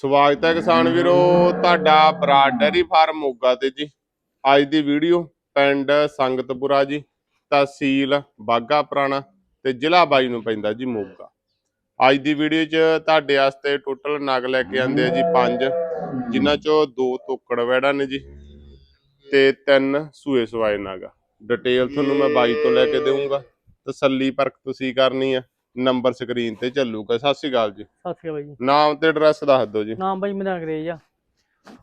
ਸਵਾਗਤ ਹੈ ਕਿਸਾਨ ਵੀਰੋ, ਤੁਹਾਡਾ ਬਰਾਡ ਡੈਰੀ ਫਾਰਮ ਮੋਗਾ ਤੇ ਜੀ। ਅੱਜ ਦੀ ਵੀਡੀਓ ਪਿੰਡ ਸੰਗਤਪੁਰਾ ਜੀ, ਤਹਿਸੀਲ ਬਾਗਾ ਪੁਰਾਣਾ ਤੇ ਜ਼ਿਲ੍ਹਾ ਬਾਈ ਨੂੰ ਪੈਂਦਾ ਜੀ ਮੋਗਾ। ਅੱਜ ਦੀ ਵੀਡੀਓ 'ਚ ਤੁਹਾਡੇ ਵਾਸਤੇ ਟੋਟਲ ਨਗ ਲੈ ਕੇ ਆਂਦੇ ਆ ਜੀ ਪੰਜ, ਜਿਨ੍ਹਾਂ 'ਚੋਂ ਦੋ ਤੋਕੜ ਵੈੜਾ ਨੇ ਜੀ ਤੇ ਤਿੰਨ ਸੂਏ ਸਵਾਏ ਨਗ। ਡਿਟੇਲ ਤੁਹਾਨੂੰ ਮੈਂ ਬਾਈ ਤੋਂ ਲੈ ਕੇ ਦੇਵਾਂਗਾ ਤਸੱਲੀ ਪਰਖ ਤੁਸੀਂ ਕਰਨੀ ਆ। ਨੰਬਰ ਸਕਰੀਨ ਤੇ ਚੱਲੂਗਾ। ਸਤਿ ਸ਼੍ਰੀ ਅਕਾਲ ਜੀ। ਸਤਿ ਸ਼੍ਰੀ ਅਕਾਲ ਜੀ। ਨਾਮ ਤੇ ਐਡਰੈਸ ਦੱਸ ਦਿਓ ਜੀ। ਨਾਮ ਬਾਈ ਮੇਰਾ ਅੰਗਰੇਜ਼ ਆ।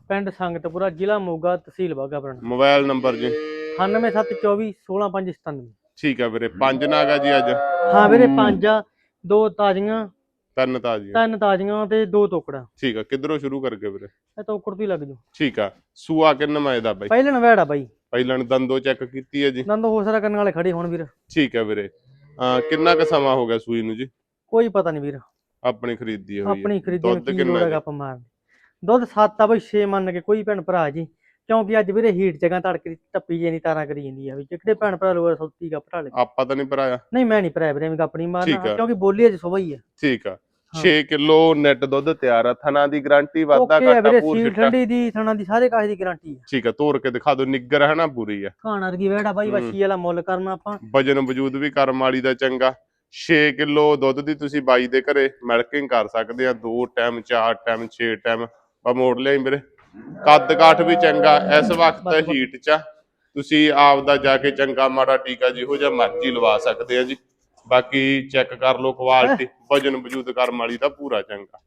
ਪਿੰਡ ਸੰਗਤਪੁਰਾ ਜ਼ਿਲ੍ਹਾ ਮੋਗਾ ਤਹਿਸੀਲ ਬਾਗਾ ਪੁਰਾਣਾ। ਮੋਬਾਈਲ ਨੰਬਰ ਜੀ। 9724 16597 ਠੀਕ ਆ ਵੀਰੇ। ਪੰਜ ਨਾਗਾ ਜੀ ਅੱਜ। ਹਾਂ ਵੀਰੇ ਪੰਜ ਆ ਦੋ ਤਾਜ਼ੀਆਂ ਤਿੰਨ ਤਾਜ਼ੀਆਂ। ਤਿੰਨ ਤਾਜ਼ੀਆਂ ਤੇ ਦੋ ਤੋਕੜਾਂ। ਠੀਕ ਆ। ਕਿੱਧਰੋਂ ਸ਼ੁਰੂ ਕਰਕੇ ਵੀਰੇ? ਇਹ ਤੋਕੜ ਤੋਂ ਹੀ ਲੱਗ ਜੂ ਠੀਕ ਆ। ਸੂਆ ਕਿੰਨਾ ਮੈਂ ਦਾ ਬਾਈ? ਪਹਿਲੇ ਨਵੇੜਾ ਬਾਈ। ਪਹਿਲਾਂ ਦੰਦੋ ਚੈੱਕ ਕੀਤੀ ਹੈ ਜੀ। ਨੰਦ ਹੋ ਸਾਰਾ ਕਰਨ ਵਾਲੇ ਖੜੇ ਹੁਣ ਵੀਰ। ਠੀਕ ਆ ਵੀਰੇ। ਆ ਕਿੰਨਾ ਕ ਸਮਾਂ ਹੋ ਗਿਆ ਸੂਈ ਨੂੰ ਜੀ? ਕੋਈ ਪਤਾ ਨਹੀਂ ਵੀਰ। ਆਪਣੀ ਖਰੀਦੀ ਹੋਈ ਹੈ। ਆਪਣੀ ਖਰੀਦੀ ਦੁੱਧ ਕਿੰਨਾ? ਹੈਗਾ ਆਪਾਂ ਮਾਰਨ ਦੁੱਧ ਸੱਤ ਆ ਬਾਈ 6 ਮੰਨ ਕੇ ਕੋਈ ਭੈਣ ਭਰਾ ਜੀ। ਕਿਉਂਕਿ ਅੱਜ ਵੀਰੇ ਹੀਟ ਜਗ੍ਹਾ ਤੜਕੇ ਟੱਪੀ ਜੇ ਨਹੀਂ ਤਾਰਾਂ ਕਰੀ ਜਾਂਦੀ ਆ ਵੀ। ਜਿਹੜੇ ਭੈਣ ਭਰਾ ਲੋੜ ਸੌਤੀ ਗਾ ਭਰਾ ਲੈ ਆਪਾਂ ਤਾਂ ਨਹੀਂ ਭਰਾਇਆ। ਨਹੀਂ ਮੈਂ ਨਹੀਂ ਭਰਾ ਵੀਰੇ ਮੈਂ ਆਪਣੀ ਠੀਕ ਮਾਰਨਾ। ਕਿਉਂਕਿ ਬੋਲੀ ਅਜ ਸੁਬਹ ਹੀ ਆ। ਠੀਕ ਆ। ਹਾਂ। 6 ਕਿਲੋ ਨੈਟ ਦੁੱਧ ਤਿਆਰ ਆ ਥਣਾ ਦੀ ਗਾਰੰਟੀ ਆ ਘਾਟਾ ਪੂਰ ਸਿੱਟਾ ਠੰਡੀ ਦੀ ਥਣਾ ਦੀ ਸਾਰੇ ਕਾਸ਼ ਦੀ ਗਾਰੰਟੀ ਆ। ਠੀਕ ਆ ਤੋੜ ਕੇ ਦਿਖਾ ਦਿਓ ਨਿੱਗਰ ਹੈ ਨਾ ਪੂਰੀ ਆ। ਖਾਣ ਵਰਗੀ ਵੇੜਾ ਬਾਈ। ਵੱਛੀ ਵਾਲਾ ਮੁੱਲ ਕਰਨਾ ਆਪਾਂ। ਵਜਨ ਵਜੂਦ ਵੀ ਕਰਮ ਵਾਲੀ ਦਾ ਚੰਗਾ। 6 ਕਿਲੋ ਦੁੱਧ ਦੀ ਤੁਸੀਂ ਬਾਈ ਦੇ ਘਰੇ ਮਿਲਕਿੰਗ ਕਰ ਸਕਦੇ ਆ ਦੋ ਟਾਈਮ ਚਾਰ ਟਾਈਮ 6 ਟਾਈਮ ਬਾ ਮੋੜ ਲਿਆਈ ਵੀਰੇ। ਕੱਦ ਕਾਠ ਵੀ ਚੰਗਾ ਇਸ ਵਕਤ ਹੀਟ ਚ। ਤੁਸੀਂ ਆਪ ਦਾ ਜਾ ਕੇ ਚੰਗਾ ਮਾੜਾ ਟੀਕਾ ਜਿਹੋ ਜਿਹਾ ਮਰਜ਼ੀ ਲਵਾ ਸਕਦੇ ਆ ਜੀ। ਬਾਕੀ ਚੈੱਕ ਕਰ ਲਓ ਕੁਆਲਿਟੀ ਵਜਨ ਵਜੂਦ ਕਰਮ ਵਾਲੀ ਦਾ ਪੂਰਾ ਚੰਗਾ।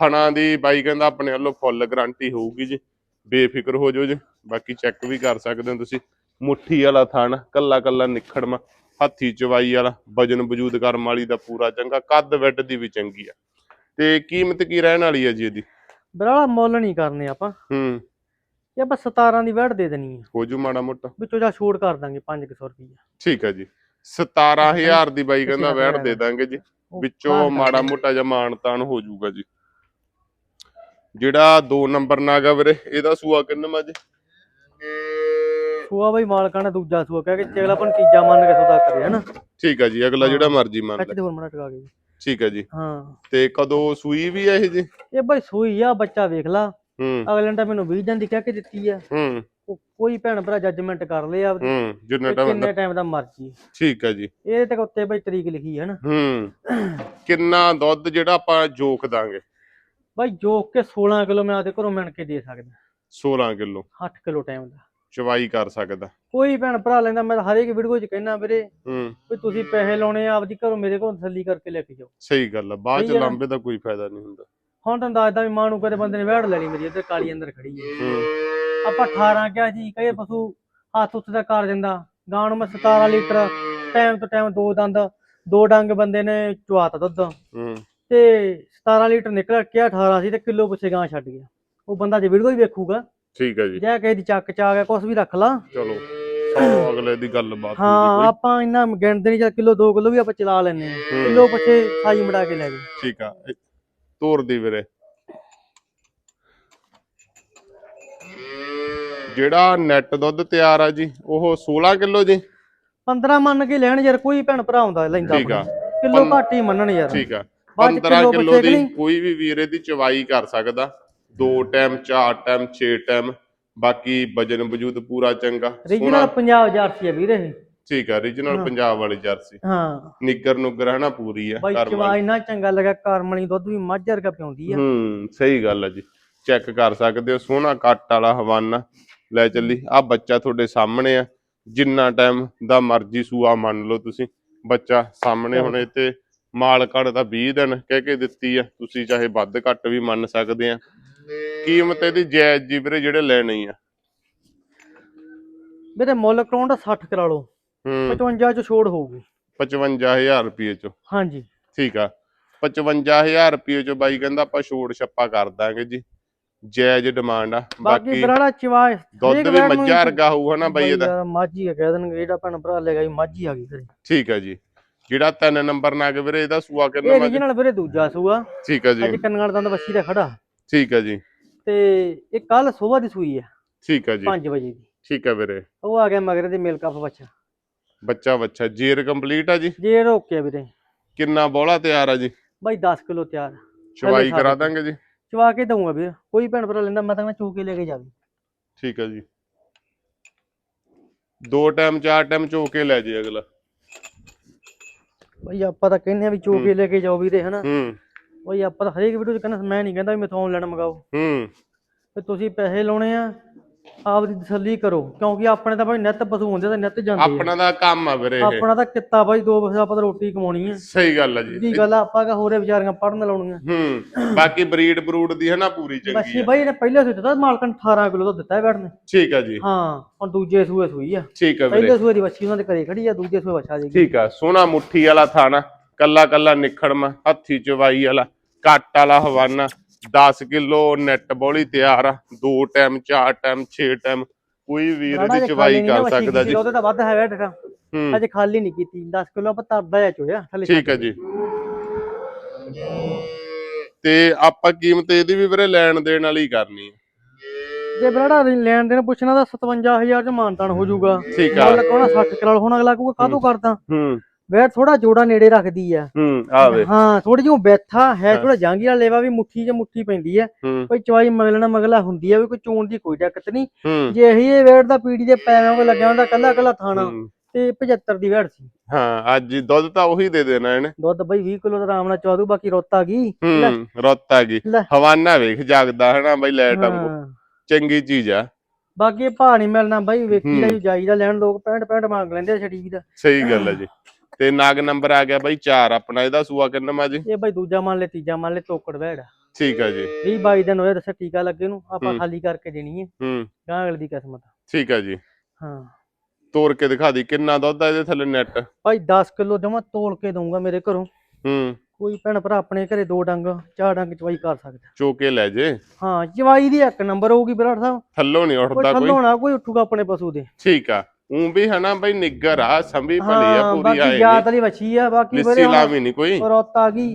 ਥਣਾ ਦੀ ਬਾਈ ਕਹਿੰਦਾ ਆਪਣੇ ਵੱਲੋਂ ਫੁੱਲ ਗਾਰੰਟੀ ਹੋਊਗੀ ਜੀ ਬੇਫਿਕਰ ਹੋ ਜਾਓ ਜੀ ਬਾਕੀ ਚੈੱਕ ਵੀ ਕਰ ਸਕਦੇ ਹੋ ਤੁਸੀਂ। ਮੁੱਠੀ ਵਾਲਾ ਥਣ ਕੱਲਾ ਕੱਲਾ ਨਿਖੜਮਾ ਹੱਥੀ ਚਵਾਈ ਵਾਲਾ ਵਜਨ ਵਜੂਦ ਕਰਮ ਵਾਲੀ ਦਾ ਪੂਰਾ ਚੰਗਾ ਕੱਦ ਵਿੱਡ ਦੀ ਵੀ ਚੰਗੀ ਆ। ਤੇ ਕੀਮਤ ਕੀ ਰਹਿਣ ਵਾਲੀ ਹੈ ਜੀ ਇਹਦੀ? ਬਰਾਲਾ ਮੁੱਲ ਨਹੀਂ ਕਰਨੇ ਆਪਾਂ। ਹੂੰ। ਇਹ ਆਪਾਂ 17 ਦੀ ਵੇੜ ਦੇ ਦੇਣੀ ਆ। ਹੋ ਜੂ ਮਾੜਾ ਮੋਟਾ। ਵਿੱਚੋਂ ਜਾ ਛੋੜ ਕਰ ਦਾਂਗੇ 500 ਰੁਪਏ ਠੀਕ ਹੈ ਜੀ। 17000 ਦੀ ਬਾਈ ਕਹਿੰਦਾ ਹੱਥ ਦੇ ਦਾਂਗੇ ਜੀ। ਵਿੱਚੋਂ ਮਾੜਾ ਮੋਟਾ ਜਿਹਾ ਮਾਣ ਤਾਣ ਹੋ ਜਾਊਗਾ ਜੀ। ਜਿਹੜਾ 2 ਨੰਬਰ ਨਾਗਾ ਵੀਰੇ ਇਹਦਾ ਸੂਆ ਕਿੰਨਾ ਜੀ? ਸੂਆ ਬਾਈ ਮਾਲਕਾਂ ਨੇ ਦੂਜਾ ਸੂਆ ਕਹਿ ਕੇ ਚੇਗਲਾ ਆਪਾਂ ਨੂੰ ਤੀਜਾ ਮੰਨ ਕੇ ਸੌਦਾ ਕਰੇ ਹਨਾ ਠੀਕ ਹੈ ਜੀ ਅਗਲਾ ਜਿਹੜਾ ਮਰਜ਼ੀ ਮੰਨ ਲੈ। ਹੋਰ ਮਣਾ ਟਕਾ ਕੇ। ਠੀਕ ਹੈ ਜੀ। ਹਾਂ। ਤੇ ਕਦੋਂ ਸੂਈ ਵੀ ਹੈ ਇਹ ਜੀ? ਇਹ ਬਾਈ ਸੂਈ ਆ ਬੱਚਾ ਵੇਖ ਲਾ। ਹੂੰ। ਅਗਲੇ ਨੇ ਤਾਂ ਮੈਨੂੰ 20 ਦਿਨ ਦੀ ਕਹਿ ਕੇ ਦਿੱਤੀ ਆ। ਹੂੰ। ਕੋਈ ਭੈਣ ਭਰਾ ਜੱਜਮੈਂਟ ਕਰ ਲਿਆ ਆਪਦੀ, ਹੂੰ ਜਿੰਨਾ ਤੇ ਟਾਈਮ ਕਿੰਨੇ ਟਾਈਮ ਦਾ ਮਰਜ਼ੀ। ਠੀਕ ਹੈ ਜੀ। ਇਹਦੇ ਤੇ ਉੱਤੇ ਬਾਈ ਤਰੀਕ ਲਿਖੀ ਹੈ ਨਾ। ਹੂੰ ਕਿੰਨਾ ਦੁੱਧ ਜਿਹੜਾ ਆਪਾਂ ਜੋਖ ਦਾਂਗੇ? ਬਾਈ ਜੋਕ ਕੇ 16 ਕਿਲੋ ਮੈਂ ਆਪਦੇ ਘਰੋਂ ਮਿਣ ਕੇ ਦੇ ਸਕਦਾ। 16 ਕਿਲੋ। 8 ਕਿਲੋ ਟਾਈਮ ਦਾ। ਚਵਾਈ ਕਰ ਸਕਦਾ। ਕੋਈ ਭੈਣ ਭਰਾ ਲੈਂਦਾ ਮੈਂ ਤਾਂ ਹਰੇਕ ਵੀਡੀਓ 'ਚ ਕਹਿਣਾ ਵੀਰੇ ਹੂੰ। ਵੀ ਤੁਸੀਂ ਪੈਸੇ ਲਾਉਣੇ ਆ ਆਪਦੀ ਘਰੋਂ ਮੇਰੇ ਕੋਲ ਤਸੱਲੀ ਕਰਕੇ ਲੈ ਕੇ ਜਾਓ। ਸਹੀ ਗੱਲ ਆ ਬਾਅਦ ਚ ਸਹੀ ਆ ਨਾ? ਲੰਬੇ ਦਾ ਕੋਈ ਫਾਇਦਾ ਨਹੀਂ ਹੁੰਦਾ। ਹੁਣ ਤੁਹਾਨੂੰ ਦੱਸਦਾ ਵੀ ਮਾਂ ਨੂੰ ਕਦੇ ਬੰਦੇ ਨੇ ਵਹਿੜ ਲੈਣੀ ਮੇਰੀ ਇੱਧਰ ਕਾਲੀ ਅੰਦਰ ਖੜੀ ਹੈ। ਹੂੰ। ਆਪਾਂ 18 ਕਿਹਾ ਜੀ ਕਹੇ ਪਸ਼ੂ ਹੱਥ ਉੱਤੇ ਦਾ ਕਰ ਦਿੰਦਾ। ਗਾਂ ਨੂੰ ਮੈਂ 17 ਲੀਟਰ ਟਾਈਮ ਤੋਂ ਟਾਈਮ ਦੋ ਦੰਦ ਦੋ ਡੰਗ ਬੰਦੇ ਨੇ ਚੁਆਤਾ ਦੁੱਧ। ਹੂੰ। ਤੇ 17 ਲੀਟਰ ਨਿਕਲ ਕੇ 18 ਸੀ ਤੇ ਕਿਲੋ ਪਿੱਛੇ ਗਾਂ ਛੱਡ ਗਿਆ। ਉਹ ਬੰਦਾ ਜੇ ਵੀਡੀਓ ਹੀ ਵੇਖੂਗਾ। ਠੀਕ ਹੈ ਜੀ। ਜੇ ਕਿਸੇ ਦੀ ਚੱਕ ਚ ਆ ਗਿਆ ਕੁਛ ਵੀ ਰੱਖ ਲਾ। ਚਲੋ ਸੌ ਅਗਲੇ ਦੀ ਗੱਲ ਬਾਤ ਹਾਂ ਆਪਾਂ ਇੰਨਾ ਗਿਣਦੇ ਨਹੀਂ ਜਾਂ ਕਿਲੋ 2 ਕਿਲੋ ਵੀ ਆਪਾਂ ਚਲਾ ਲੈਨੇ ਆ। ਕਿਲੋ ਪਿੱਛੇ ਸਾਈ ਮੜਾ ਕੇ ਲੈ ਗਏ। ਕੋਈ ਠੀਕ ਆ ਤੋਰ ਦੀ ਵੀਰੇ। ਜਿਹੜਾ ਨੈਟ ਦੁੱਧ ਤਿਆਰ ਆ ਜੀ ਉਹ 16 ਕਿਲੋ ਜੀ? 15 ਮੰਨ ਕੇ ਲੈਣ ਯਾਰ ਕੋਈ ਭੈਣ ਭਰਾ ਹੁੰਦਾ ਲੈਂਦਾ ਠੀਕ ਆ। ਕਿਲੋ ਘੱਟ ਹੀ ਮੰਨਣ ਯਾਰ। ਠੀਕ ਆ। ਬਾਅਦ ਚ 15 ਕਿੱਲੋ ਦੀ? ਕੋਈ ਵੀ ਵੀਰੇ ਦੀ ਚਵਾਈ ਕਰ ਸਕਦਾ। ਦੋ ਟਾਈਮ ਚਾਰ ਟਾਈਮ 6 ਟਾਈਮ ਬਾਕੀ ਵਜਨ ਵਜੂਦ ਪੂਰਾ ਚੰਗਾ। ਰੀਜਨਲ ਪੰਜਾਬ ਜਰਸੀ ਆ ਵੀਰੇ ਠੀਕ ਆ ਰੀਜਨਲ। ਪੰਜਾਬ ਵਾਲੀ ਜਰਸੀ। ਹਾਂ। ਨਿੱਗਰ ਨੁੱਗਰ ਹਨਾ ਪੂਰੀ ਆ ਬਾਈ ਘਰ ਚਵਾ ਵਾਲੀ। ਇੰਨਾ ਚੰਗਾ ਲੱਗਾ ਕਰਮਲੀ ਦੁੱਧ ਵੀ ਮੱਝ ਵਰਗਾ ਪਿਉਂਦੀ ਆ। ਹੂੰ ਸਹੀ ਗੱਲ ਆ ਜੀ। ਚੈੱਕ ਕਰ ਸਕਦੇ ਹੋ ਸੋਹਣਾ ਕੱਟ ਵਾਲਾ ਹਵਾਨਾ। ਲੈ ਚੱਲੀ। ਆ ਬੱਚਾ ਤੁਹਾਡੇ ਸਾਹਮਣੇ ਆ। ਜਿੰਨਾ ਟਾਈਮ ਦਾ ਮਰਜ਼ੀ ਸੂਆ ਮੰਨ ਲਓ ਤੁਸੀਂ। ਬੱਚਾ ਸਾਹਮਣੇ। ਹੁਣੇ ਤੇ ਮਾਲ ਕੱਢ ਤਾਂ 20 ਦਿਨ ਕਹਿ ਕੇ ਦਿੱਤੀ ਆ। ਤੁਸੀਂ ਚਾਹੇ ਵੱਧ ਘੱਟ ਵੀ ਮੰਨ ਸਕਦੇ ਆ। ਕੀਮਤ ਇਹਦੀ ਜਾਇਜ਼ ਜੀ ਵੀਰੇ ਜਿਹੜੇ ਲੈਣੀ ਆ। ਵੀਰੇ ਮੁੱਲ ਕਰਾਉਣ ਦਾ 60 ਕਰਾ ਲਓ। ਹੂੰ। 55 ਚ ਛੋੜ ਹੋਊਗੀ। 55000 ਰੁਪਏ ਚ। ਹਾਂਜੀ। ਠੀਕ ਆ। 55000 ਰੁਪਏ ਚ ਬਾਈ ਕਹਿੰਦਾ ਆਪਾਂ ਛੋੜ ਛੱਪਾ ਕਰ ਦਾਂਗੇ ਜੀ। ਜਾਇਜ਼ ਡਿਮਾਂਡ ਆ। ਬਾਕੀ ਬਾਕੀ ਬਰਾੜਾ ਚਵਾ ਦੁੱਧ ਵੀ ਮੱਝਾਂ ਵਰਗਾ ਹੋਊ ਹਨਾ ਬਾਈ ਇਹਦਾ। ਮਾਝੀ ਆ ਕਹਿ ਦੇਣਗੇ ਜਿਹੜਾ ਭੈਣ ਭਰਾ ਲੈਗਾ ਜੀ ਮਾਝੀ ਆ ਗਈ ਘਰੇ ਠੀਕ ਹੈ ਜੀ। ਜਿਹੜਾ ਤਿੰਨ ਨੰਬਰ ਨਗ ਵੀਰੇ ਇਹਦਾ ਸੂਆ ਕਿੰਨਾ ਇਹ? ਰੀਜਨਲ ਵੀਰੇ ਦੂਜਾ ਸੂਆ। ਠੀਕ ਹੈ ਜੀ। ਅੱਜ ਕੰਨਗੜ ਦੰਦ ਬੱਛੀ ਦਾ ਖੜਾ। ਠੀਕ ਹੈ ਜੀ। ਤੇ ਇਹ ਕੱਲ ਸਵੇਰ ਦੀ ਸੂਈ ਆ ਠੀਕ ਹੈ ਜੀ। 5 ਵਜੇ ਦੀ। ਠੀਕ ਹੈ ਵੀਰੇ। ਉਹ ਆ ਗਿਆ ਮਗਰ ਦੇ ਮਿਲਕ ਬੱਚਾ ਬੱਚਾ ਬੱਚਾ ਜੀਰ ਕੰਪਲੀਟ ਆ ਜੀ? ਜੇ ਰੋਕਿਆ ਵੀਰੇ। ਕਿੰਨਾ ਬੋਲਾ ਤਿਆਰ ਆ ਜੀ? ਬਾਈ 10 ਕਿਲੋ ਤਿਆਰ। ਚਵਾਈ ਕਰਾ ਦਾਂਗੇ ਜੀ। ਚਵਾ ਕੇ ਦਊਂਗਾ ਵੀਰ ਕੋਈ ਭੈਣ ਭਰਾ ਲੈਂਦਾ ਮੈਂ ਤਾਂ ਕਹਿੰਦਾ ਚੋ ਕੇ ਲੈ ਕੇ ਜਾਵੇ। ਠੀਕ ਆ ਜੀ। ਦੋ ਟਾਈਮ ਚਾਰ ਟਾਈਮ ਚੋ ਕੇ ਲੈ ਜੇ ਅਗਲਾ। ਬਈ ਆਪਾਂ ਤਾਂ ਕਹਿੰਦੇ ਆ ਵੀ ਚੋ ਕੇ ਲੈ ਕੇ ਜਾਓ ਵੀਰੇ ਹਨਾ? ਹੂੰ। ਬਈ ਆਪਾਂ ਤਾਂ ਹਰੇਕ ਵੀਡੀਓ 'ਚ ਕਹਿੰਦਾ ਮੈਂ ਨਹੀਂ ਕਹਿੰਦਾ ਵੀ ਮੈਥੋਂ ਆਨਲਾਈਨ ਮੰਗਾਓ। ਹੂੰ। ਤੇ ਤੁਸੀਂ ਪੈਸੇ ਲਾਉਣੇ ਆ ਆਪਦੀ ਤਸੱਲੀ ਕਰੋ ਕਿਉਂਕਿ ਆਪਣੇ ਤਾਂ ਭਾਈ ਨਿੱਤ ਪਸ਼ੂ ਹੁੰਦੇ ਤਾਂ ਨਿੱਤ ਜਾਂਦੇ ਆ। ਆਪਣਾ ਦਾ ਕੰਮ ਆ ਵੀਰੇ ਇਹ। ਆਪਣਾ ਤਾਂ ਕਿੱਤਾ ਬਾਈ ਦੋ ਪੈਸੇ ਆਪਾਂ ਤਾਂ ਰੋਟੀ ਕਮਾਉਣੀ ਆ। ਸਹੀ ਗੱਲ ਆ ਜੀ। ਦੀ ਗੱਲ ਆ, ਆਪਾਂ ਕਾ ਹੋਰੇ ਵਿਚਾਰੀਆਂ ਪੜਨ ਲਾਉਣੀਆਂ। ਹੂੰ ਬਾਕੀ ਬਰੀਡ ਬਰੂਡ ਦੀ ਹੈ ਨਾ ਪੂਰੀ ਚੰਗੀ ਬੱਚੀ ਆ। ਬਾਈ ਇਹਨੇ ਪਹਿਲੇ ਸੂਈ ਦਿੱਤਾ ਮਾਲਕਨ 18 ਕਿਲੋ ਦਾ ਦਿੱਤਾ ਹੈ ਬੈਠ ਨੇ। ਠੀਕ ਆ ਜੀ। ਹਾਂ ਹੁਣ ਦੂਜੇ ਸੂਏ ਸੂਈ ਆ। ਠੀਕ ਆ ਵੀਰੇ। ਪਹਿਲੇ ਸੂਏ ਦੀ ਬੱਚੀ ਉਹਨਾਂ ਦੇ ਘਰੇ ਖੜੀ ਆ ਦੂਜੇ ਸੂਏ ਬੱਚਾ ਦੇਗੀ ਠੀਕ ਆ ਸੋਹਣਾ ਮੁੱਠੀ ਵਾਲਾ ਥਾਣਾ ਕੱਲਾ ਕੱਲਾ ਨਿਖੜਮਾ ਹੱਥੀ ਚਵਾਈ ਵਾਲਾ ਕੱਟ ਵਾਲਾ ਹਵਾਨਾ। 10 ਕਿਲੋ ਨੈਟ ਬੋਲੀ ਤਿਆਰ ਆ। ਦੋ ਟਾਈਮ ਚਾਰ ਟਾਈਮ 6 ਟਾਈਮ ਕੋਈ ਵੀਰ ਦੀ ਜੇ ਚਵਾਈ ਕਰ ਸਕਦਾ ਜੀ। ਉਹਦੇ ਤਾਂ ਵੱਧ ਹੈਗਾ ਹੂੰ। ਅਜੇ ਖਾਲੀ ਨਹੀਂ ਕੀਤੀ। 10 ਕਿਲੋ ਆਪਾਂ ਤਰਦਾ ਆ ਚੋਇਆ ਥੱਲੇ ਠੀਕ ਹੈ ਜੀ। ਤੇ ਆਪਾਂ ਕੀਮਤ ਇਹਦੀ ਵੀ ਵੀਰੇ ਲੈਣ ਦੇਣ ਵਾਲੀ ਕਰਨੀ ਹੈ ਜੇ ਬਰਾੜਾ ਲੈਣ ਦੇਣ ਪੁੱਛਣਾ ਤਾਂ 57000 ਚ ਮਾਨਤਾਨ ਹੋ ਜਾਊਗਾ। ਠੀਕ ਆ। ਕੋਣਾ 60 ਕਰਲ ਹੁਣ ਅਗਲਾ ਕਹੂਗਾ ਕਾਹਤੋਂ ਕਰਦਾ? ਹੂੰ। ਵੇਰ ਥੋੜਾ ਜੋੜਾ ਨੇੜੇ ਰੱਖਦੀ ਆ। ਹੂੰ ਆਵੇ। ਹਾਂ ਥੋੜੀ ਜਿਹੀ ਬੈਠਾ ਹੈ ਥੋੜਾ ਜਾਂਗੀ ਵਾਲਾ ਲੇਵਾ ਵੀ ਮੁੱਠੀ 'ਚ ਮੁੱਠੀ ਪੈਂਦੀ ਆ। ਕੋਈ ਚਵਾਈ ਮਗਲਣਾ ਮਗਲਾ ਹੁੰਦੀ ਆ ਵੀ ਕੋਈ ਚੋਣ ਦੀ ਕੋਈ ਦਿੱਕਤ ਨਹੀਂ। ਜੇ ਇਹੀ ਇਹ ਵੇੜ ਦਾ ਪੀੜੀ ਦੇ ਪੈਰਾਂ ਕੋ ਲੱਗਿਆ ਹੁੰਦਾ ਕੱਲਾ ਕੱਲਾ ਥਾਣਾ। ਤੇ 75 ਦੀ ਵੇੜ ਸੀ। ਹਾਂ ਅੱਜ ਦੁੱਧ ਤਾਂ ਉਹੀ ਦੇ ਦੇਣਾ ਇਹਨੇ। ਦੁੱਧ ਬਈ 20 ਕਿਲੋ ਦਾ ਆਰਾਮ ਨਾਲ ਚਵਾ ਦੂ ਬਾਕੀ ਰੁੱਤ ਆ ਗਈ। ਹੂੰ ਰੁੱਤ ਆ ਗਈ। ਹਵਾਨਾ ਵੇਖ ਜਾਗਦਾ ਹਨਾ ਬਈ ਲੈਟ ਹਾਂ। ਚੰਗੀ ਚੀਜ਼ ਆ। ਬਾਕੀ ਨਹੀਂ ਮਿਲਣਾ ਬਾਈ ਵੇਖੀ। ਹੀ। ਜਾਈਦਾ ਲੈਣ ਲੋਕ 65 65 ਮੰਗ ਲੈਂਦੇ ਆ ਛੜੀ ਦਾ। ਸਹੀ ਗੱਲ ਹੈ ਜੀ। ਤੇ ਨਾਗ ਨੰਬਰ ਆ ਗਿਆ ਬਾਈ 4 ਆਪਣਾ ਇਹਦਾ ਸੂਆ ਕਿੰਨਾ ਮਾ ਜੀ? ਇਹ ਬਾਈ ਦੂਜਾ ਮੰਨ ਲੈ ਤੀਜਾ ਮੰਨ ਲੈ ਤੋਕੜ ਵੇੜ। ਠੀਕ ਆ ਜੀ। 20 22 ਦਿਨ ਹੋਏ ਦੱਸਿਆ ਟੀਕਾ ਲੱਗੇ ਨੂੰ ਆਪਾਂ। ਖਾਲੀ ਕਰਕੇ ਦੇਣੀ ਹੈ। ਹੂੰ। ਗਾਂ ਅਗਲੀ ਦੀ ਕਿਸਮਤ। ਠੀਕ ਆ ਜੀ। ਹਾਂ। ਤੋੜ ਕੇ ਦਿਖਾ ਦੀ ਕਿੰਨਾ ਦੁੱਧ ਆ ਇਹਦੇ ਥੱਲੇ ਨੈਟ ਭਾਈ 10 ਕਿਲੋ ਜਮਾ ਤੋਲ ਕੇ ਦਊਂਗਾ ਮੇਰੇ ਘਰੋਂ। ਹੂੰ। ਕੋਈ ਭੈਣ ਭਰਾ ਆਪਣੇ ਘਰੇ ਦੋ ਡੰਗ ਚਾਰ ਡੰਗ ਚਵਾਈ ਕਰ ਸਕਦਾ। ਚੋਕੇ ਲੈ ਜੇ। ਹਾਂ ਚਵਾਈ ਦੀ ਇੱਕ ਨੰਬਰ ਹੋਊਗੀ ਬਰਾੜ ਸਾਹਿਬ। ਥੱਲੋਂ ਨਹੀਂ ਉੱਠਦਾ ਕੋਈ। ਥੱਲੋਂ ਨਾ ਕੋਈ ਉੱਠੂਗਾ ਆਪਣੇ ਪਸ਼ੂ ਦੇ। ਠੀਕ ਆ। ਉਂ ਵੀ ਹਨਾ ਬਈ ਨਿੱਗਰ ਆ ਸੰਭੀ ਭਲੀ ਆ ਹਾਂ ਪੂਰੀ ਬਾਕੀ ਆਏ ਯਾਦ ਵਾਲੀ ਵੱਛੀ ਆ ਬਾਕੀ ਲਿੱਸੀ ਲਾਵੀ ਨਹੀਂ ਕੋਈ। ਰੋਤ ਆ ਗਈ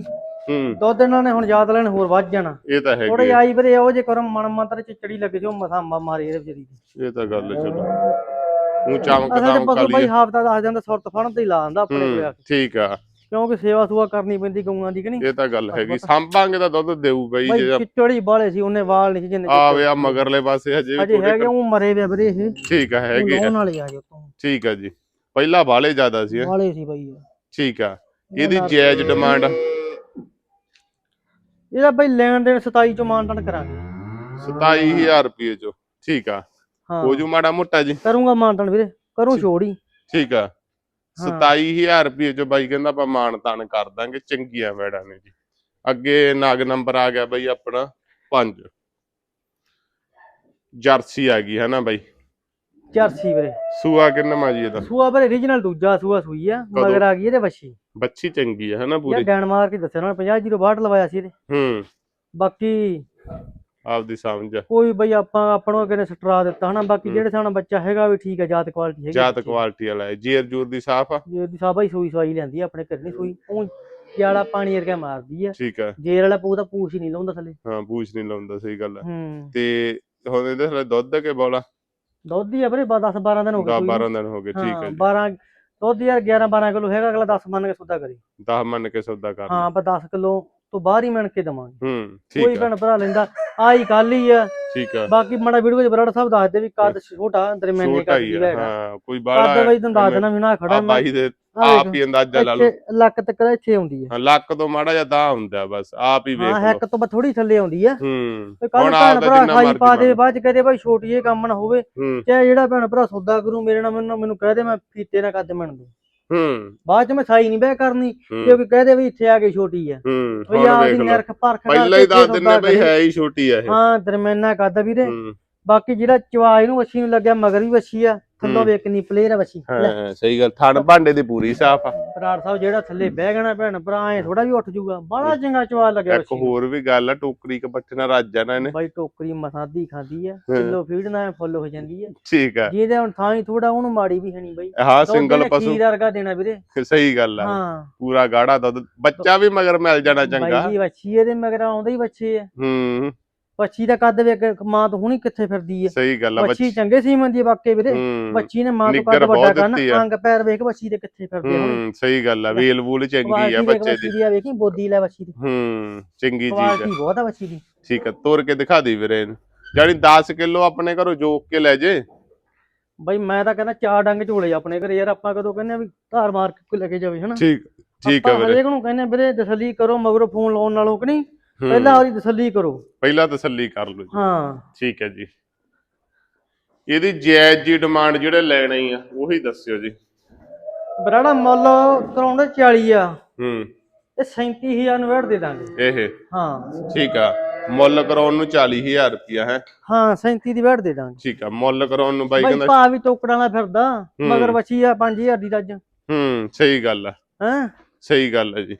ਹੂੰ। ਦੁੱਧ ਇਹਨਾਂ ਨੇ ਹੁਣ ਯਾਦ ਲੈਣ ਹੋਰ ਵੱਧ ਜਾਣਾ। ਇਹ ਤਾਂ ਥੋੜੇ ਹੈਗੀ ਆ। ਆਈ ਵੀਰੇ ਉਹ ਜੇ ਕਰਮ ਮਨ ਮੰਤਰ ਚਿਚੜੀ ਲੱਗੇ ਜੋ ਮਸਾ ਮਾਰੀ ਇਹਦੇ ਵਿਚਾਰੀ ਦੀ। ਇਹ ਤਾਂ ਗੱਲ ਹੈ, ਚਲੋ। ਉਹ ਚਮਕ ਅਸਲ ਚ ਤਾਂ ਪਸ਼ੂ ਬਾਈ ਕਾਲੀ ਹਾਫਤਾ ਦੱਸ ਜਾਂਦਾ ਸੁਰਤ ਫੜਨ ਤੇ ਹੀ ਲਾ ਦਿੰਦਾ ਆਪਣੇ ਕੋਲ ਹੂੰ। ਠੀਕ ਆ। ਕਿਉਂਕਿ ਸੇਵਾ ਸੁਵਾ ਕਰਨੀ ਪੈਂਦੀ ਗਊਆਂ ਦੀ ਕਿ ਨਹੀਂ? ਇਹ ਤਾਂ ਗੱਲ ਹੈਗੀ। ਸੰਭਾਂਗੇ ਤਾਂ ਦੁੱਧ ਦੇਊ ਬਈ ਬਾਈ ਜੇ ਚਿਚੜੀ ਬਾਲੇ ਸੀ ਉਹਨੇ ਵਾਲ ਨਹੀਂ ਜਿੰਨੇ ਆਵੇ ਆ ਮਗਰਲੇ ਪਾਸੇ ਹਜੇ ਵੀ ਹੈਗੇ ਉਹ ਮਰੇ ਵੇ ਵੀਰੇ ਇਹ। ਠੀਕ ਆ ਹੈਗੇ ਆ। ਲਾਉਣ ਵਾਲੇ ਆ ਜੋ ਤੋਂ ਠੀਕ ਆ ਜੀ। ਪਹਿਲਾਂ ਬਾਲੇ ਜ਼ਿਆਦਾ ਸੀ? ਵਾਲੇ ਸੀ ਬਾਈ। ਠੀਕ ਆ। ਇਹਦੀ ਜਾਇਜ਼ ਡਿਮਾਂਡ। ਇਹਦਾ ਬਾਈ ਲੈਣ ਦੇਣ 27 ਚੋਂ ਮਾਨਤਨ ਕਰਾਂਗੇ 27000 ਰੁਪਏ ਚੋ। ਠੀਕ ਆ। ਹਾਂ। ਹੋ ਜੂ ਮਾੜਾ ਮੋਟਾ ਜੀ। ਕਰੂੰਗਾ ਮਾਨਤਨ ਵੀਰੇ। ਕਰੂੰ ਛੋੜੀ। ਠੀਕ ਆ। 27000 ਰੁਪਏ ਚੋ ਬਾਈ ਕਹਿੰਦਾ ਆਪਾਂ ਮਾਣ ਤਾਣ ਕਰ ਦਾਂਗੇ ਚੰਗੀਆਂ ਵੈੜਾਂ ਨੇ ਜੀ। ਅੱਗੇ ਨਾਗ ਨੰਬਰ ਆ ਗਿਆ ਬਾਈ ਆਪਣਾ 5 ਜਰਸੀ ਆ ਗਈ ਹੈ ਨਾ ਬਾਈ? ਜਰਸੀ ਵੀਰੇ। ਸੂਆ ਕਿੰਨਾ ਮਾ ਜੀ ਇਹਦਾ? ਸੂਆ ਵੀਰੇ origignal ਦੂਜਾ ਸੂਆ ਸੂਈ ਆ? ਮਗਰ ਆ ਗਈ ਇਹਦੇ ਬੱਚੀ ਬੱਚੀ ਚੰਗੀ ਹੈ ਨਾ ਇਹ ਪੂਰੀ? ਗੈਣ ਮਾਰ ਕੇ ਦੱਸਿਆ ਨਾ 50 ਜੀਰੋ 62 ਲਵਾਇਆ ਸੀ ਇਹਦੇ। ਹੂੰ। ਬਾਕੀ ਆਪਦੀ ਸਮਝ। ਆ। ਕੋਈ ਬਈ ਆਪਾਂ ਆਪਣੋਂ ਕਿਨੇ ਸਟਰਾ ਦਿੱਤਾ ਹਨਾ ਬਾਕੀ ਜਿਹੜੇ ਸਾਡਾ ਬੱਚਾ ਹੈਗਾ ਵੀ ਠੀਕ ਹੈ ਜਾਤ ਕੁਆਲਿਟੀ ਹੈਗੀ ਜਾਤ ਕੁਆਲਿਟੀ ਵਾਲਾ ਹੈ। ਜੇਰ ਜੂਰ ਦੀ ਸਾਫ਼ ਆ। ਜੇ ਦੀ ਸਾਬਾ ਹੀ ਸੂਈ ਸਵਾਈ ਲੈਂਦੀ ਆ ਆਪਣੇ ਘਰ ਨਹੀਂ ਸੂਈ। ਉਹ ਜ਼ਿਆਦਾ ਪਾਣੀ ਵਰਗਾ ਮਾਰਦੀ ਆ। ਠੀਕ ਆ। ਜੇਰ ਵਾਲਾ ਪੂ ਤਾਂ ਪੂਛ ਹੀ ਨਹੀਂ ਲਾਉਂਦਾ ਥੱਲੇ। ਹਾਂ ਪੂਛ ਨਹੀਂ ਲਾਉਂਦਾ ਸਹੀ ਗੱਲ ਆ। ਹੂੰ। ਤੇ ਹੁਣ ਇਹਦੇ ਥੱਲੇ ਦੁੱਧ ਕੇ ਬੋਲਾ? ਦੁੱਧ ਹੀ ਆ ਵੀਰੇ 10 12 ਦਿਨ ਹੋ ਗਏ 10 ਸੂਈ ਨੂੰ। 12 ਦਿਨ ਹੋ ਗਏ ਠੀਕ ਹੈ ਹਾਂ ਜੀ। 12 ਦੁੱਧ ਯਾਰ 11 12 ਕਿਲੋ ਹੈਗਾ ਅਗਲਾ 10 ਮੰਨ ਕੇ ਸੌਦਾ ਕਰੀ। 10 ਮੰਨ ਕੇ ਸੌਦਾ ਕਰ ਹਾਂ ਆਪਾਂ 10 ਕਿਲੋ ਤੋਂ ਬਾਹਰ ਹੀ ਮੰਨ ਕੇ ਦਵਾਂਗੇ। ਹੂੰ ਕੋਈ ਠੀਕ ਆ। ਭੈਣ ਭਰਾ ਲੈਂਦਾ ਆਈ ਕੱਲ ਹੀ ਆ। ਠੀਕ ਆ। ਬਾਕੀ ਮਾੜਾ ਵੀਡੀਓ ਚ ਬਰਾੜ ਸਾਹਿਬ ਦੱਸਦੇ ਵੀ ਕੱਦ ਛੋਟਾ ਦਰਮਿਆਨੇ ਛੋਟਾ ਕੱਦ ਹੀ ਆ ਹੈਗਾ। ਹਾਂ ਕੋਈ ਕੱਦ ਬਾਲਾ ਬਈ ਤੁਹਾਨੂੰ ਦੱਸ ਦੇਣਾ ਵੀ ਨਾ ਖੜਾ ਆ ਮੈਂ। ਬਾਈ ਦੇ ਆਹ ਆਪ ਹੀ ਅੰਦਾਜ਼ਾ ਲਾ ਲਓ। ਇੱਥੇ ਲੱਕ ਤੱਕ ਦਾ ਇੱਥੇ ਆਉਂਦੀ ਆ। ਹਾਂ, ਲੱਕ ਤੋਂ ਮਾੜਾ ਜਿਹਾ ਦਾ ਹੁੰਦਾ ਬਸ ਆਪ ਹੀ ਵੇਖ ਹਾਂ ਲਓ। ਹੈਕ ਤੋਂ ਬਸ ਥੋੜੀ ਥੱਲੇ ਆਉਂਦੀ ਆ। ਹੂੰ ਤੇ ਕੱਲ ਹੁਣ ਭੈਣ ਆਪਦਾ ਭਰਾ ਜਿੰਨਾ ਖਾਈ ਮਰਜ਼ੀ ਪਾ ਦੇ ਮੰਨ ਬਾਅਦ ਚ ਕਹਦੇ ਬਾਈ ਛੋਟੀ ਇਹ ਕੰਮ ਨਾ ਹੋਵੇ। ਹੂੰ। ਚਾਹੇ ਜਿਹੜਾ ਭੈਣ ਭਰਾ ਸੌਦਾ ਕਰੂ ਮੇਰੇ ਨਾਲ ਮੈਨੂੰ ਮੈਨੂੰ ਕਹਿ ਦੇ ਮੈਂ ਫੀਤੇ ਨਾ ਕੱਦ ਮਣ ਦੂੰ ਹੂੰ। ਬਾਅਦ ਚ ਮੈਂ ਸਾਈ ਨਹੀਂ ਬਹਿ ਕਰਨੀ ਕਿਉਂਕਿ ਕਹਦੇ ਵੀ ਇੱਥੇ ਆ ਕੇ ਛੋਟੀ ਆ। ਹੂੰ ਵੇਖ ਦੀ ਨਰਖ ਪਰਖ ਪਹਿਲਾਂ ਹੀ ਦੱਸ ਦਿੰਨੇ ਬਈ ਹੈ ਹੀ ਛੋਟੀ ਆ ਇਹ। ਹਾਂ ਦਰਮਿਆਨਾ ਕੱਦ ਆ ਵੀਰੇ ਬਾਕੀ ਜਿਹੜਾ ਚਵਾਈ ਨੂੰ ਵੱਛੀ ਨੂੰ ਲੱਗਿਆ ਮਗਰ ਵੀ ਵੱਛੀ ਆ। ਥੱਲੋਂ ਹੂੰ। ਵੇਖਣੀ ਪਲੇਅਰ ਆ ਲੈ। ਹਾਂ ਸਹੀ ਗੱਲ ਥਣ ਭਾਂਡੇ ਦੀ ਪੂਰੀ ਸਾਫ਼ ਆ। ਬਰਾੜ ਸਾਹਿਬ ਜਿਹੜਾ ਥੱਲੇ ਬਹਿ ਗਣਾ ਭੈਣ ਭਰਾ ਐ ਥੋੜਾ ਵੀ ਉੱਠ ਜੂਗਾ। ਬੜਾ ਚੰਗਾ ਚਵਾ ਲੱਗਿਆ ਇੱਕ। ਹੋਰ ਵੀ ਗੱਲ ਆ ਟੋਕਰੀ ਕਪੱਟੇ ਨਾਲ ਰੱਜ ਜਾਣਾ ਇਹਨੇ। ਬਾਈ ਟੋਕਰੀ ਮਸਾਦੀ ਖਾਂਦੀ ਆ। ਕਿਲੋ ਫੀਡ ਨਾਲ ਫੁੱਲ ਹੋ ਜਾਂਦੀ ਆ। ਠੀਕ ਆ। ਜਿਹਦੇ ਹੁਣ ਥਾਂ ਹੀ ਥੋੜਾ ਉਹਨੂੰ ਮਾੜੀ ਵੀ ਹੈ ਨਹੀਂ ਬਾਈ। ਹਾਂ ਸਿੰਗਲ ਪਸ਼ੂ। ਖੀਰ ਵਰਗਾ ਦੇਣਾ ਵੀਰੇ। ਸਹੀ ਗੱਲ ਆ। ਹਾਂ। ਪੂਰਾ ਗਾੜਾ ਦੁੱਧ ਬੱਚਾ ਵੀ ਮਗਰ ਮਿਲ ਜਾਣਾ ਚੰਗਾ। ਬਾਈ ਜੀ ਵੱਛੀ ਇਹਦੇ ਮਗਰ ਆਉਂਦੇ ਹੀ ਬੱਚੇ ਆ। ਹੂੰ। ਬੱਚੀ ਦਾ ਕੱਦ ਵੇਖ ਮਾਂ ਤੋਂ ਹੁਣੀ ਕਿੱਥੇ ਫਿਰਦੀ ਹੈ ਸਹੀ ਗੱਲ ਆ ਬੱਚੀ ਚੰਗੇ ਸੀ ਮੰਦੀ ਵਾਕੇ ਵੀਰੇ। ਬੱਚੀ ਨੇ ਮਾਂ ਤੋਂ ਕੱਦ ਵੱਡਾ ਕਰਨਾ। ਅੰਗ ਪੈਰ ਵੇਖ ਬੱਚੀ ਦੇ ਕਿੱਥੇ ਫਿਰਦੇ ਹੂੰ ਸਹੀ ਗੱਲ ਆ ਵੇਲ ਵੂਲ ਚੰਗੀ ਆ ਬੱਚੇ ਦੀ। ਬੱਚੀ ਦੀ ਆ ਵੇਖੀ ਬੋਦੀ ਲੈ ਬੱਚੀ ਦੀ। ਹੂੰ ਚੰਗੀ ਚੀਜ਼ ਆ। ਬਹੁਤ ਆ ਬੱਚੀ ਦੀ। ਠੀਕ ਆ ਤੋਰ ਕੇ ਦਿਖਾ ਦੀ ਵੀਰੇ ਜਾਨੀ 10 ਕਿਲੋ ਆਪਣੇ ਘਰੋਂ ਜੋਕ ਕੇ ਲੈ ਜੇ। ਬਈ ਮੈਂ ਤਾਂ ਕਹਿੰਦਾ ਚਾਰ ਡੰਗ ਝੋਲੇ ਆਪਣੇ ਘਰੇ ਯਾਰ ਆਪਾਂ ਕਦੋਂ ਕਹਿੰਦੇ ਆ ਵੀ ਧਾਰ ਮਾਰ ਕੇ ਲੈ ਕੇ ਜਾਵੇ ਹਨਾ? ਠੀਕ ਠੀਕ ਆ ਵੀਰੇ। ਹਰੇਕ ਨੂੰ ਕਹਿੰਦੇ ਵੀਰੇ ਤਸੱਲੀ ਕਰੋ ਮਗਰੋਂ ਫੋਨ ਲਾਉਣ ਨਾਲੋਂ ਕਿ ਨਹੀਂ? ਪਹਿਲਾਂ ਉਹਦੀ ਤਸੱਲੀ ਕਰੋ। ਪਹਿਲਾਂ ਤਸੱਲੀ ਕਰ ਲਓ ਜੀ। ਹਾਂ। ਠੀਕ ਹੈ ਜੀ। ਇਹਦੀ ਜਾਇਜ਼ ਜੀ ਡਿਮਾਂਡ ਜਿਹੜੇ ਲੈਣਾ ਹੀ ਆ ਉਹੀ ਦੱਸਿਓ ਜੀ। ਬਰਾੜਾ ਮੁੱਲ ਕਰਾਉਂਦੇ 40 ਆ। ਹੂੰ। ਤੇ 37000 ਨੂੰ ਵੇੜ ਦੇ ਦਾਂਗੇ। ਇਹ। ਹਾਂ। ਠੀਕ ਆ। ਮੁੱਲ ਕਰਾਉਣ ਨੂੰ 40000 ਰੁਪਿਆ ਹੈ। ਹਾਂ 37 ਦੀ ਵੇੜ ਦੇ ਦਾਂਗੇ। ਠੀਕ ਆ। ਮੁੱਲ ਕਰਾਉਣ ਨੂੰ ਬਾਈ ਕਹਿੰਦਾ ਭਾ ਵੀ ਟੋਕੜਾਂ ਵਾਲਾ ਫਿਰਦਾ ਮਗਰ ਬੱਚੀ ਆ 5000 ਦੀ ਰੱਜ। ਹੂੰ ਸਹੀ ਗੱਲ ਆ। ਹੈ। ਸਹੀ ਗੱਲ ਹੈ ਜੀ।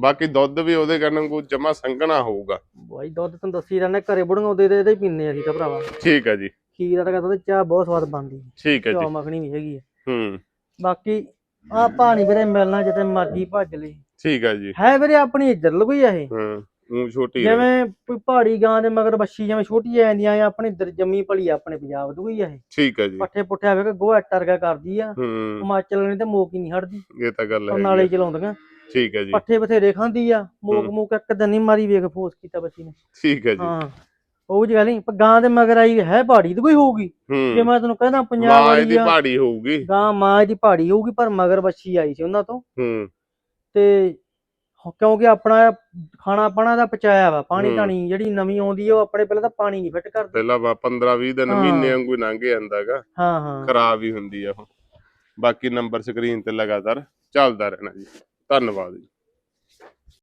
ਬਾਕੀ ਦੁੱਧ ਵੀ ਉਹਦੇ ਕਰਨ ਕੋ ਜਮਾ ਸੰਘਣਾ ਹੋਊਗਾ। ਬਾਈ ਦੁੱਧ ਤੈਨੂੰ ਦੱਸੀ ਜਾਂਦੇ ਘਰੇ ਬੁੜੀਆਂ ਉਹਦੇ ਦੇ ਹੀ ਪੀਂਦੇ ਅਸੀਂ ਤਾਂ ਭਰਾਵਾ। ਠੀਕ ਹੈ ਜੀ। ਖੀਰ ਦਾ ਕਹਿੰਦਾ ਚਾਹ ਬਹੁਤ ਸਵਾਦ ਬਣਦੀ ਠੀਕ ਹੈ ਚਾਹ ਜੀ ਮੱਖਣੀ ਵੀ ਹੈਗੀ। ਹੈ। ਹੂੰ ਬਾਕੀ ਆ ਪਾਣੀ ਵੀਰੇ ਮਿਲਣਾ ਜਿੱਥੇ ਮਰਜ਼ੀ ਭੱਜ ਲਈ ਠੀਕ ਹੈ ਜੀ। ਹੈ ਵੀਰੇ ਆਪਣੀ ਇੱਧਰ ਲਗੋਈ ਆ ਇਹ। ਹਾਂ ਉਹ ਛੋਟੀ ਹੈ। ਜਿਵੇਂ ਕੋਈ ਪਹਾੜੀ ਗਾਂ ਦੇ ਮਗਰ ਬੱਛੀ ਜਿਵੇਂ ਛੋਟੀ ਆ ਜਾਂਦੀਆਂ ਆ ਆਪਣੇ ਜੰਮੀ ਭਲੀ ਆ ਆਪਣੇ ਪੰਜਾਬ ਦੀ ਆ ਇਹ। ਠੀਕ ਹੈ ਜੀ। ਪੱਠੇ ਪੁੱਠੇ ਆਵੇ ਕਿ ਗੋਹਾ ਟਰਗਾ ਕਰਦੀ ਆ। ਹੂੰ। ਹਿਮਾਚਲ ਨੇ ਤੇ ਮੋਕ ਹੀ ਨਹੀਂ ਹਟਦੀ। ਇਹ ਤਾਂ ਗੱਲ ਹੈ ਨਾਲੇ ਹੀ। ਚਲਾਉਂਦੀਆਂ। ਠੀਕ ਹੈ ਜੀ। ਪੱਠੇ ਬਥੇਰੇ ਖਾਂਦੀ ਆ ਮੋਕ ਹੂੰ। ਮੂਕ ਇੱਕ ਦਿਨ ਨਹੀਂ ਮਾਰੀ ਵੇਖ ਫੋਸ ਕੀਤਾ ਬੱਚੀ ਨੇ। ਠੀਕ ਹੈ ਜੀ। ਹਾਂ ਉਹ ਜੀ ਗੱਲ ਨਹੀਂ ਪਰ ਗਾਂ ਦੇ ਮਗਰ ਆਈ ਹੈ ਪਹਾੜੀ ਦੀ ਕੋਈ ਹੋਊਗੀ। ਜੇ ਹੂੰ ਮੈਂ ਤੈਨੂੰ ਕਹਿੰਦਾ ਪੰਜਾਬ ਵਾਲੀ ਆ ਪਹਾੜੀ ਹੋਊਗੀ। ਗਾਂ ਮਾਂ ਇਹਦੀ ਪਹਾੜੀ ਹੋਊਗੀ ਪਰ ਮਗਰ ਬੱਚੀ ਆਈ ਸੀ ਉਹਨਾਂ ਤੋਂ। ਹੂੰ। ਤੇ ਹ- ਕਿਉਂਕਿ ਆਪਣਾ ਖਾਣਾ ਪਾਣਾ ਦਾ ਪਚਾਇਆ ਵਾ ਪਾਣੀ ਹੂੰ। ਧਾਣੀ ਜਿਹੜੀ ਨਵੀਂ ਆਉਂਦੀ ਆ ਉਹ ਆਪਣੇ ਪਹਿਲਾਂ ਤਾਂ ਪਾਣੀ ਨਹੀਂ ਫਿੱਟ ਕਰਦੀ। ਪਹਿਲਾਂ 15 20 ਦਿਨ ਹਾਂ। ਮਹੀਨੇ ਵਾਂਗੂ ਲੰਘ ਜਾਂਦਾਗਾ ਹਾਂ ਹਾਂ। ਖਰਾਬ ਹੀ ਹੁੰਦੀ ਆ ਉਹ ਬਾਕੀ ਨੰਬਰ ਸਕਰੀਨ ਤੇ ਲਗਾਤਾਰ ਚੱਲਦਾ ਰਹਿਣਾ ਜੀ। ਧੰਨਵਾਦ ਜੀ।